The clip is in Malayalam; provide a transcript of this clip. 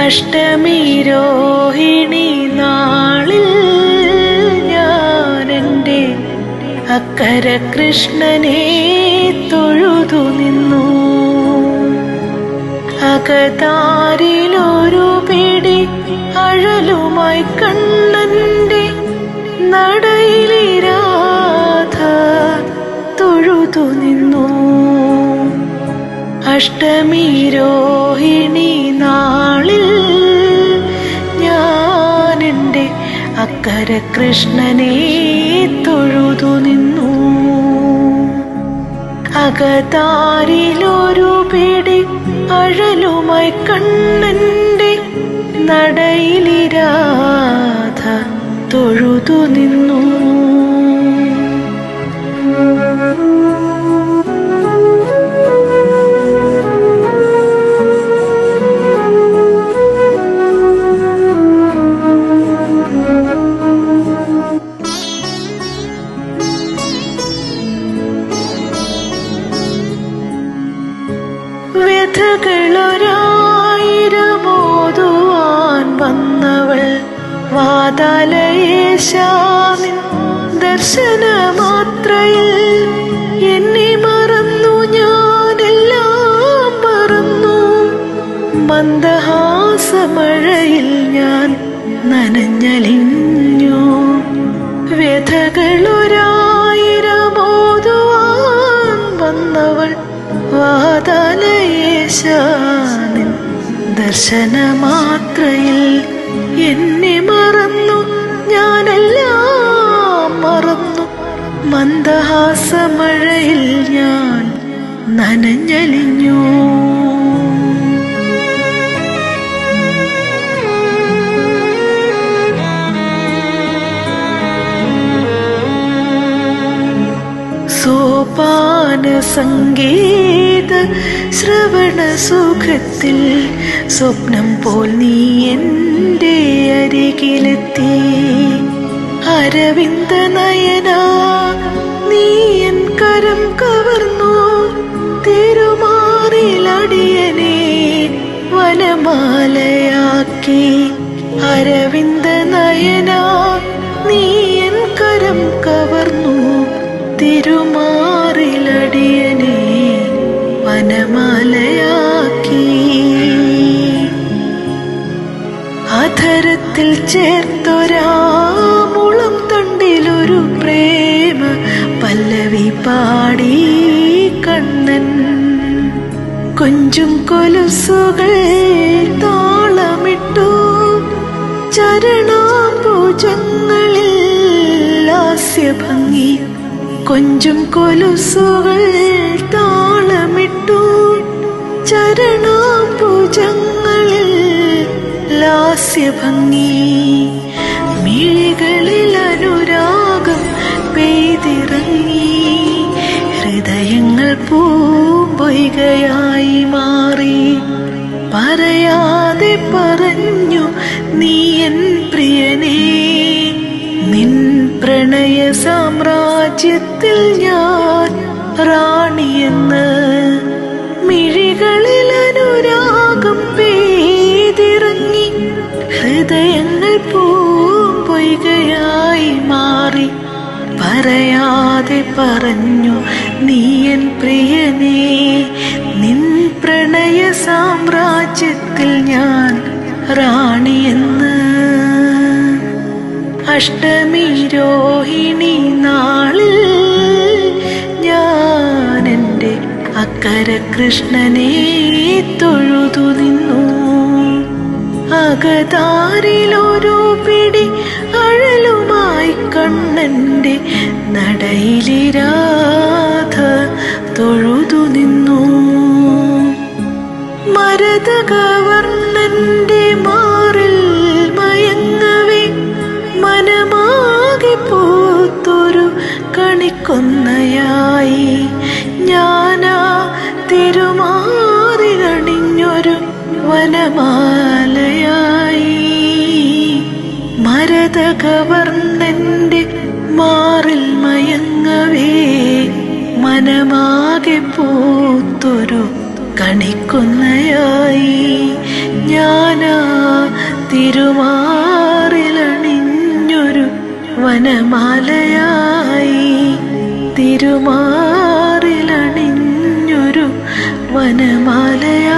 അഷ്ടമി രോഹിണി നാളിൽ അക്കര കൃഷ്ണനെ തൊഴുതു നിന്നു. അകതാരിലൊരു പിടി അഴലുമായി കണ്ണന്റെ നടയിലിരാധ തൊഴുതു നിന്നു. അഷ്ടമി രോഹിണി നാളിൽ ഞാനെന്റെ അക്കര കൃഷ്ണനെ തൊഴുതു അകതാരിലൊരു പിടി അഴലുമായി കണ്ണന്റെ നടയിലിരാധ തൊഴുതു നിന്നു. വ്യഥകളൊരായിരമോതുവാൻ വന്നവൾ വാതാലയേശാമിൻ ദർശനമാത്രയിൽ വാതാലയേശാനിൻ ദർശനമാത്രയിൽ എന്നെ മറന്നു. ഞാനെല്ലാം മറന്നു. മന്ദഹാസമഴയിൽ ഞാൻ നനഞ്ഞലിഞ്ഞു. സംഗീത ശ്രവണ സുഖത്തിൽ സ്വപ്നം പോൽ നീ എന്റെ അരികിലെത്തി. അരവിന്ദ നയന നീ എൻ കരം കവർന്നു. തിരുമാറിലടിയനെ വനമാലയാക്കി. അരവിന്ദ നയന നീ എൻ കരം കവർന്നു. തിരുമാറിലടിയനെ വനമാലയാക്കി. അധരത്തിൽ ചേർത്തൊരാമുളം തണ്ടിലൊരു പ്രേമ പല്ലവി പാടി കണ്ണൻ. കൊഞ്ചും കൊലുസുകൾ താളമിട്ടു ചരണാംബുജങ്ങളിൽ ലാസ്യഭംഗി കൊഞ്ചും കൊലുസുകൾ താളമിട്ടു ചരണാംബുജങ്ങളിൽ ലാസ്യഭംഗി. മിഴികളിൽ അനുരാഗം പെയ്തിറങ്ങി. ഹൃദയങ്ങൾ പൂമ്പൊയ്കയായി മാറി. പറയാതെ പറഞ്ഞു നീ എൻ പ്രിയനേ. പ്രണയ സാമ്രാജ്യത്തിൽ ഞാൻ റാണിയെന്ന് മിഴികളിൽ അനുരാഗം പെയ്തിറങ്ങി ഹൃദയങ്ങൾ പൂമ്പൊയ്കയായി മാറി. പറയാതെ പറഞ്ഞു നീ എൻ പ്രിയനേ നിൻ പ്രണയ സാമ്രാജ്യത്തിൽ ഞാൻ റാണിയെന്ന് അഷ്ടമി രോഹിണി നാളിൽ ഞാനെന്റെ അക്കര കൃഷ്ണനെ തൊഴുതു നിന്നു. അകതാരിലൊരു പിടി അഴലുമായി കണ്ണന്റെ നടയിലിരാധ തൊഴുതു നിന്നു. മരതകവർണന്റെ മാറിൽ മണിക്കൊന്നയായി ഞാനാ തിരുമാറിയണിഞ്ഞൊരു വനമാലയായി. മരത കവർന്നെന്റെ മാറിൽ മയങ്ങവേ. മനമാകെ പൂത്തൊരു കണിക്കൊന്നയായി. ഞാനാ തിരുമാറിലണിഞ്ഞൊരു വനമാലയായി. തിരുമാറിലണിഞ്ഞൊരു വനമാലയ